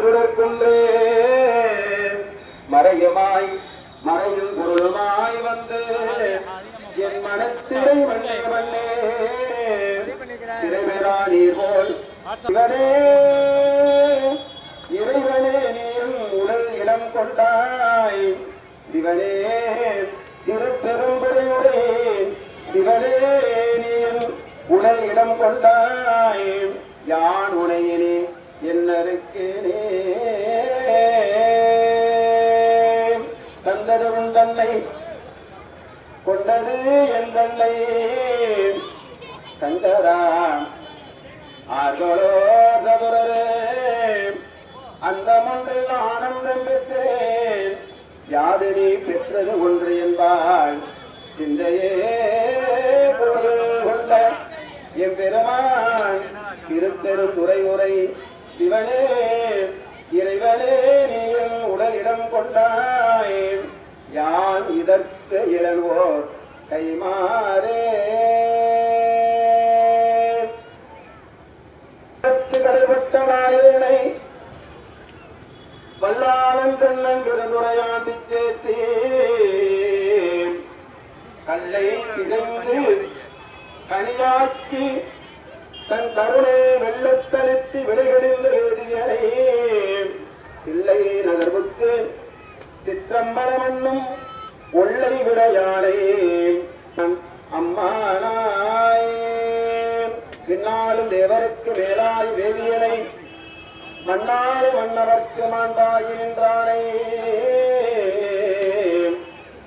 சுடற்குன்றே மறையுமாய் மறையும் பொருளுமாய் வந்து என் மனத்திரை வண்ணே வண்ணே இறைவரா நீர் போல் சிவனே. இறைவனே நீரும் உடல் இடம் கொண்டாய். சிவனே. உடல் இடம் கொண்டாய் யான் உனையினே என்னருக்கேனே தந்ததும் தன்னை கொண்டது என் தன்னை. கண்டரான் ஆர்களோ சதுரரே அந்த மன்றில் ஆனந்தம் பெற்றேன். யாதினி பெற்றது ஒன்று என்பாள் சிந்தையே. திருப்பெரும் துறை உரை சிவனே இறைவனே நீயும் உடலிடம் கொண்டாய். யான் இதற்கு இழல்வோர் கைமாறே. கடைபட்ட நாயனை வல்லாளன் கண்ணன் பெருந்துரையாண்டி சேர்த்தே கல்லை சிதைந்து கனியாக்கி தன் கருணை வெள்ளத்தளித்து விடைகடிந்த வேதியனை பிள்ளை நகர்வுக்கு சிற்றம்பலமண்ணும் ஒள்ளை விளையாடே அம்மானாய். பின்னாலும் தேவருக்கு மேலாய் வேதியனை மன்னாறு மன்னவர்க்கு மாண்டாகின்றானே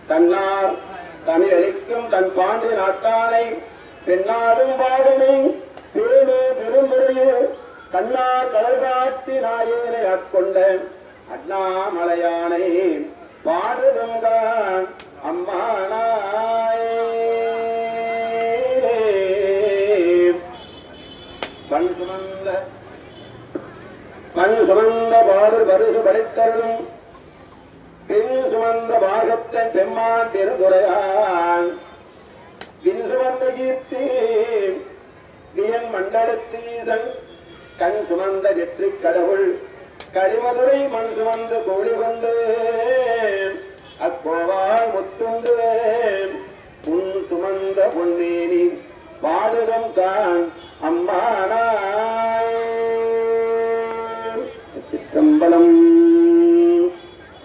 தன்னார் தமிழளிக்கும் தன் பாண்டி நாட்டானை பெண்ணாடும் பாடுமே. தேனே பெருமுறையே கண்ணா கடல் காட்டி நாயேனை ஆட்கொண்ட அண்ணாமலையானை பாடுதுங்க அம்மானாயே. பண் சுமந்த பண் சுமந்த பாடு வருது படைத்தருளும். பெண் சுமந்த பாகத்தை பெம்மான் திருதுரையான் கடத்தீதன் கண் சுமந்த வெற்றி கடவுள். கடிமதுரை மண் சுமந்து கோழி கொண்டு அக்கோவால் முத்துண்டு உன் சுமந்த பொன்னேனி பாடுகம் தான் அம்மானா சிற்றம்பலம்.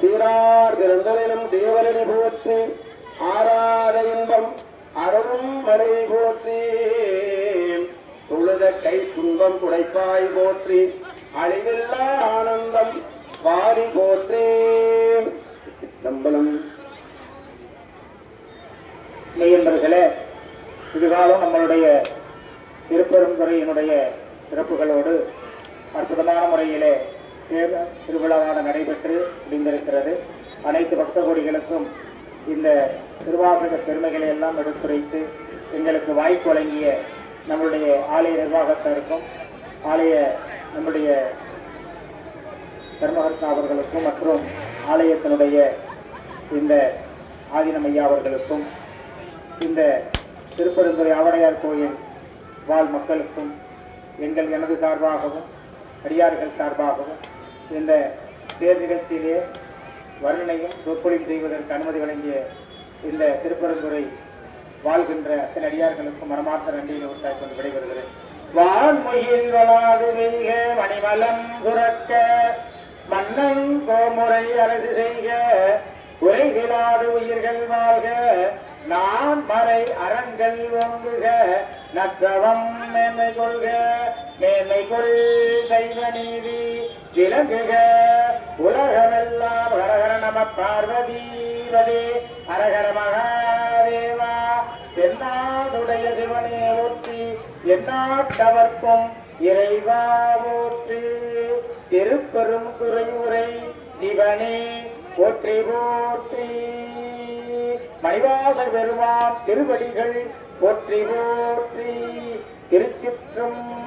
சீரார் பிறந்தலிலும் தேவரணி போற்றி ஆராத இன்பம் அருளும் மலை போற்றி. அமிர்த கை துன்பம் குடைப்பாய் போற்றி அழிவில்லா ஆனந்தம் வாரி போற்றி. நம்பலம் மெய்யன்பர்களே இதுகாலம் நம்மளுடைய திருப்பெருந்துறையினுடைய சிறப்புகளோடு அற்புதமான முறையிலே தேர் திருவிழாவான நடைபெற்று முடிந்திருக்கிறது. அனைத்து பக்த கோடிகளுக்கும் இந்த திருவாசக பெருமைகளை எல்லாம் எடுத்துரைத்து எங்களுக்கு வாய்ப்பு வழங்கிய நம்மளுடைய ஆலய நிர்வாகத்தாருக்கும் ஆலய நம்முடைய தர்மகர்த்தா அவர்களுக்கும் மற்றும் ஆலயத்தினுடைய இந்த ஆதினமையா அவர்களுக்கும் இந்த திருப்பெருந்துறை ஆவடையார் கோயில் வாழ் மக்களுக்கும் எங்கள் எனது சார்பாகவும் அடியார்கள் சார்பாகவும் இந்த தேர் நிகழ்ச்சியிலே வர்ணனையும் சொற்பொழிவு செய்வதற்கு அனுமதி வழங்கிய இந்த திருப்பெருந்துறை வாழ்கின்ற அத்தனை அடியார்களுக்கும் மனமார்ந்த நன்றியில் உண்டாய் கொண்டு விடைபெறுகிறேன். வளாது வெய்க மணிமலம் சுரக்க மன்னன் கோமுறை அரசு செய்க உரைகிலாது உயிர்கள் வாழ்க நான் மறை அறங்கள் ஓங்குக நத்தவம் மேன்மை கொள்க மேன்மை கொள் தெய்வ நீதி விளங்குக உலகமெல்லாம் ஹரஹர நம பார்வதி ஹரஹர மகா ஒற்றி இறைவாவோற்று திருப்பெரும் துறையுரை சிவனே போற்றி போற்றி. மணிவாச பெருமான் திருவடிகள் போற்றி போற்றி. திருச்சிற்றம்பலம்